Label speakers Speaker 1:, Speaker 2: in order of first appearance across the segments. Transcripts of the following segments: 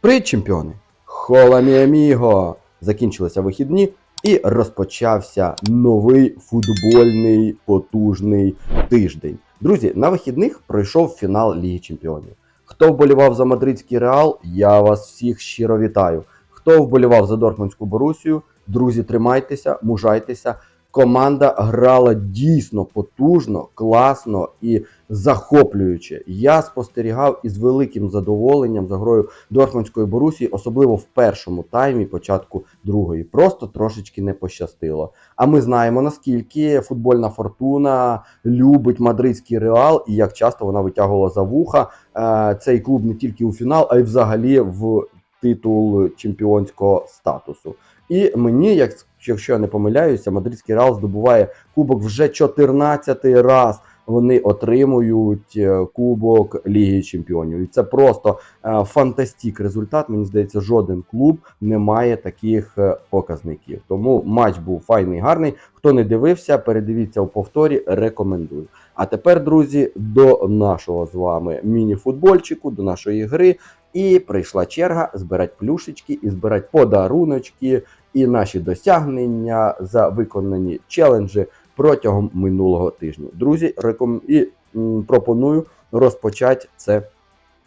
Speaker 1: Привіт, чемпіони! Хола міаміго! Закінчилися вихідні і розпочався новий футбольний потужний тиждень. Друзі, на вихідних пройшов фінал Ліги Чемпіонів. Хто вболівав за мадридський реал, я вас всіх щиро вітаю. Хто вболівав за Дортмундську Борусію, друзі, тримайтеся, мужайтеся. Команда грала дійсно потужно, класно і захоплююче. Я спостерігав із великим задоволенням за грою Дортмундської Борусії, особливо в першому таймі, початку другої. Просто трошечки не пощастило. А ми знаємо наскільки футбольна фортуна любить мадридський реал і як часто вона витягувала за вуха е, цей клуб не тільки у фінал, а й взагалі в титул чемпіонського статусу. І мені, як якщо я не помиляюся, мадридський реал здобуває кубок вже 14 раз. Вони отримують е, кубок Ліги Чемпіонів. І це просто е, фантастик результат. Мені здається, жоден клуб не має таких е, показників. Тому матч був файний, гарний. Хто не дивився, передивіться у повторі. Рекомендую. А тепер, друзі, до нашого з вами міні-футбольчику, до нашої гри. І прийшла черга збирати плюшечки і збирати подаруночки і наші досягнення за виконані челенджі протягом минулого тижня. Друзі, реком... і м, пропоную розпочати це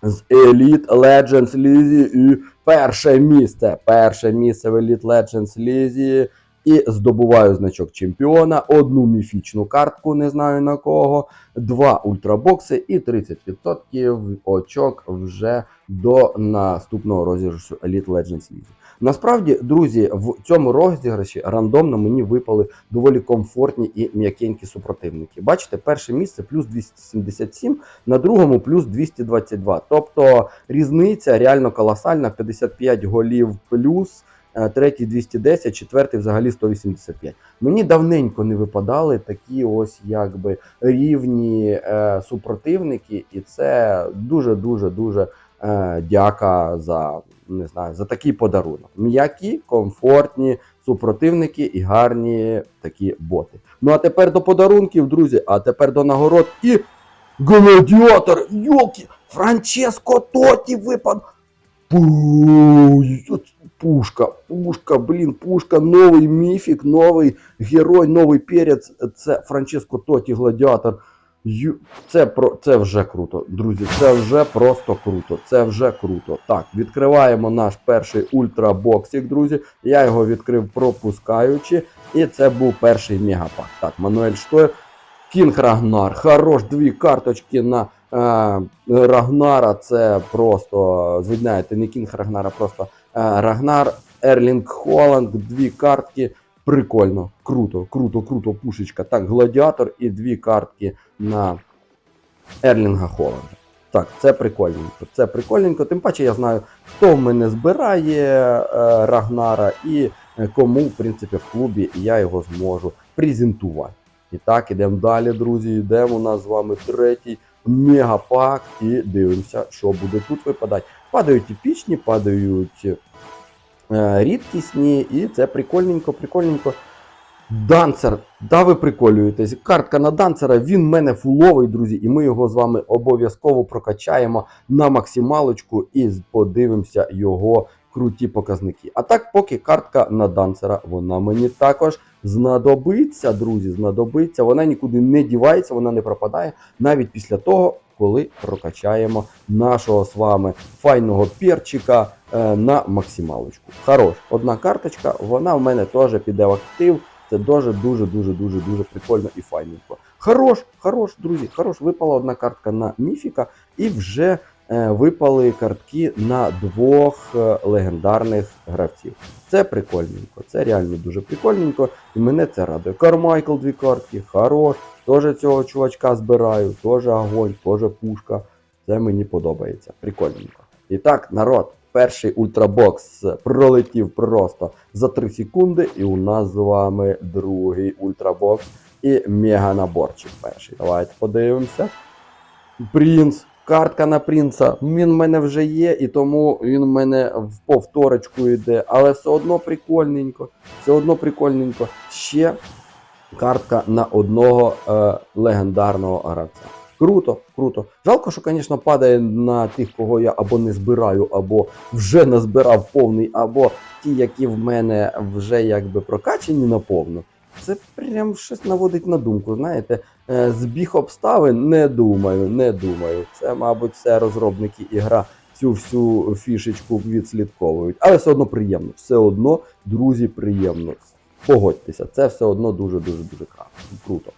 Speaker 1: з Elite Legends Лізі і перше місце. Перше місце в Elite Legends Лізі. І здобуваю значок чемпіона, одну міфічну картку, не знаю на кого, два ультрабокси і 30% очок вже до наступного розіграшу Elite Legends League. Насправді, друзі, в цьому розіграші рандомно мені випали доволі комфортні і м'якенькі супротивники. Бачите, перше місце плюс 277, на другому плюс 222. Тобто різниця реально колосальна: 55 голів плюс. Е, Третій 210, четвертий взагалі 185. Мені давненько не випадали такі ось якби рівні е, супротивники, і це дуже дуже дуже е, дяка за не знаю за такий подарунок. М'які, комфортні супротивники і гарні такі боти. Ну а тепер до подарунків, друзі. А тепер до нагород і гладіатор! Йолки! Франческо Тоті випад! Пу- Пушка, пушка, блін, пушка, новий міфік, новий герой, новий перець. Це Франческо Тоті, гладіатор. Це про це вже круто, друзі. Це вже просто круто. Це вже круто. Так, відкриваємо наш перший ультрабоксик, друзі. Я його відкрив пропускаючи. І це був перший мегапак. Так, Мануель Штойр. Кінг Рагнар. Хорош, дві карточки на е, Рагнара. Це просто, звідняєте, не Кінг Рагнара, просто Рагнар, Ерлінг Холланд, дві картки. Прикольно, круто, круто, круто, пушечка. Так, гладіатор і дві картки на Ерлінга Холланда. Так, це прикольненько. Це прикольненько. Тим паче я знаю, хто в мене збирає е, Рагнара і е, кому, в принципі, в клубі я його зможу презентувати. І так, ідемо далі, друзі. Йдемо у нас з вами третій мегапак і дивимося, що буде тут випадати. Падають епічні, падають е, рідкісні, і це прикольненько, прикольненько. Данцер, да ви приколюєтесь. Картка на данцера, він в мене фуловий, друзі, і ми його з вами обов'язково прокачаємо на максималочку і подивимося його круті показники. А так, поки картка на данцера, вона мені також знадобиться, друзі, знадобиться. Вона нікуди не дівається, вона не пропадає навіть після того, коли прокачаємо нашого з вами файного перчика е, на максималочку. Хорош, одна карточка, вона в мене теж піде в актив. Це дуже дуже дуже дуже прикольно і файненько. Хорош, хорош, друзі, хорош. Випала одна картка на міфіка, і вже випали картки на двох е, легендарних гравців. Це прикольненько, це реально дуже прикольненько, і мене це радує. Кармайкл дві картки, хорош. Теж цього чувачка збираю, теж огонь, теж пушка. Це мені подобається. Прикольненько. І так, народ, перший ультрабокс пролетів просто за 3 секунди, і у нас з вами другий ультрабокс і мега наборчик перший. Давайте подивимося. Принц. Картка на принца. Він в мене вже є, і тому він в мене в повторочку йде. Але все одно прикольненько. Все одно прикольненько. Ще картка на одного е, легендарного гравця. Круто, круто. Жалко, що, звісно, падає на тих, кого я або не збираю, або вже назбирав повний, або ті, які в мене вже якби прокачені наповну. Це прям щось наводить на думку. Знаєте, Е, збіг обставин не думаю, не думаю. Це, мабуть, все розробники ігра цю всю фішечку відслідковують. Але все одно приємно. Все одно, друзі, приємно. Погодьтеся, це все одно дуже-дуже дуже круто.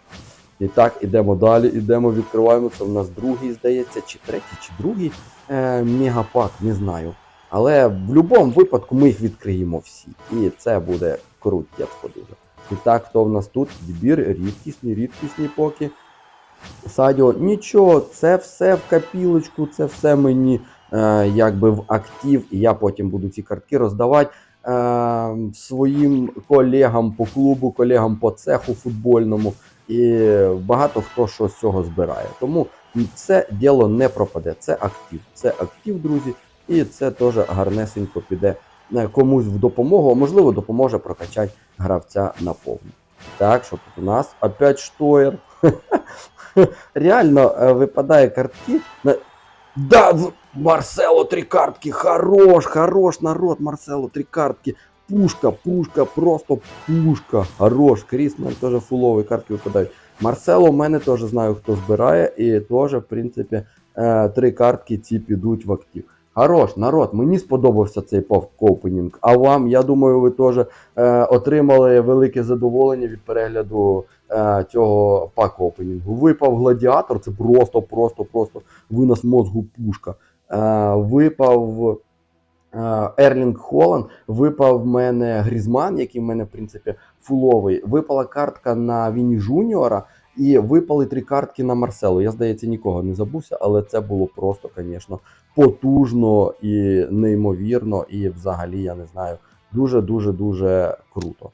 Speaker 1: І так, ідемо далі, ідемо, відкриваємо. Це в нас другий, здається, чи третій, чи другий е, мегапак, не знаю. Але в будь-якому випадку ми їх відкриємо всі. І це буде крутецько дуже. І так, хто в нас тут? Відбір, рідкісні, рідкісні поки. Садіо, нічого, це все в копілочку, це все мені е, якби в актив, і я потім буду ці картки роздавати е, своїм колегам по клубу, колегам по цеху футбольному. І багато хто що з цього збирає. Тому це діло не пропаде. Це актив. Це актив, друзі, і це теж гарнесенько піде комусь в допомогу, а можливо, допоможе прокачати гравця на повну. Так, що тут у нас опять штоєр. Реально е, випадає картки. Да, Марсело три картки. Хорош, хорош народ, Марсело три картки. Пушка, пушка, просто пушка. Хорош. Крісмен теж фулові картки випадають. Марсело в мене теж знаю, хто збирає, і теж, в принципі, е, три картки ці підуть в актив. Хорош, народ, мені сподобався цей павк-опенінг. А вам, я думаю, ви теж е, отримали велике задоволення від перегляду е, цього пак-опенінгу. Випав гладіатор, це просто, просто, просто винос мозгу пушка. Е, випав е, Ерлінг Холланд, випав в мене Грізман, який в мене, в принципі, фуловий. Випала картка на Віні Жуніора. І випали три картки на Марселу. Я, здається, нікого не забувся, але це було просто, звісно, потужно і неймовірно, і взагалі, я не знаю, дуже-дуже дуже круто.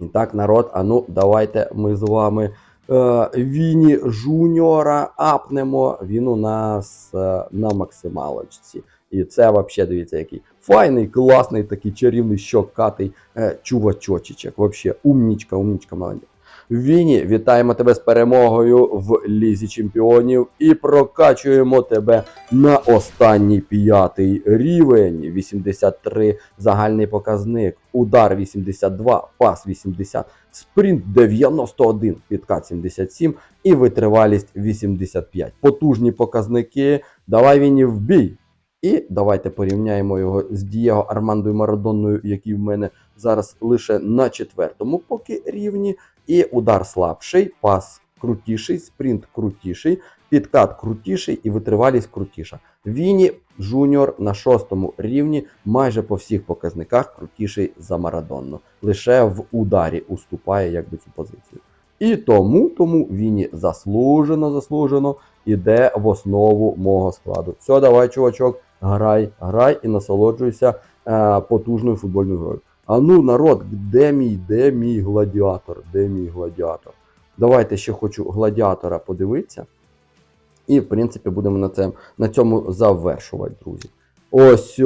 Speaker 1: І так, народ, а ну, давайте ми з вами е, Віні Жуніора апнемо. Він у нас е, на максималочці. І це взагалі, дивіться, який файний, класний, такий чарівний, щокатий е, чувачочечок. Вообще, умнічка, умнічка маленька. Віні, вітаємо тебе з перемогою в Лізі Чемпіонів і прокачуємо тебе на останній п'ятий рівень. 83 загальний показник, удар 82, пас 80, спринт 91, підкат 77 і витривалість 85. Потужні показники. Давай Віні в бій. І давайте порівняємо його з Дієго Армандою Марадонною, який в мене зараз лише на четвертому поки рівні. І удар слабший, пас крутіший, спринт крутіший, підкат крутіший і витривалість крутіша. Віні Жуніор на шостому рівні майже по всіх показниках крутіший за Марадонну. Лише в ударі уступає якби цю позицію. І тому, тому Віні заслужено, заслужено іде в основу мого складу. Все, давай, чувачок, грай, грай і насолоджуйся е, потужною футбольною грою. А ну, народ, де мій, де мій гладіатор? Де мій гладіатор? Давайте ще хочу гладіатора подивитися. І, в принципі, будемо на, це, на цьому завершувати, друзі. Ось,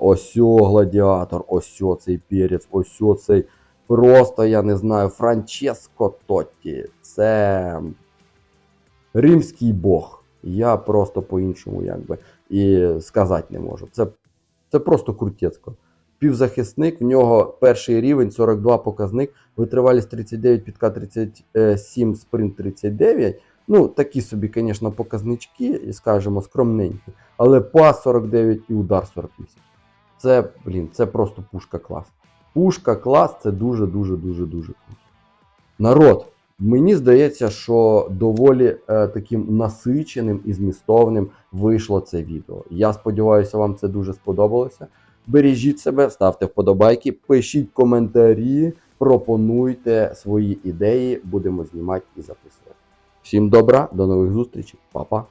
Speaker 1: ось гладіатор, ось цей перець, ось цей просто, я не знаю, Франческо Тотті. Це римський бог. Я просто по-іншому якби і сказати не можу. Це, це просто крутецько. Півзахисник, в нього перший рівень, 42 показник, витривалість 39, підка 37, спринт 39. Ну, такі собі, звісно, показнички, скажімо, скромненькі. Але пас 49 і удар 48. Це, блін, це просто пушка клас. Пушка клас це дуже-дуже дуже дуже круто. Народ, мені здається, що доволі е, таким насиченим і змістовним вийшло це відео. Я сподіваюся, вам це дуже сподобалося. Бережіть себе, ставте вподобайки, пишіть коментарі, пропонуйте свої ідеї, будемо знімати і записувати. Всім добра, до нових зустрічей, Па-па.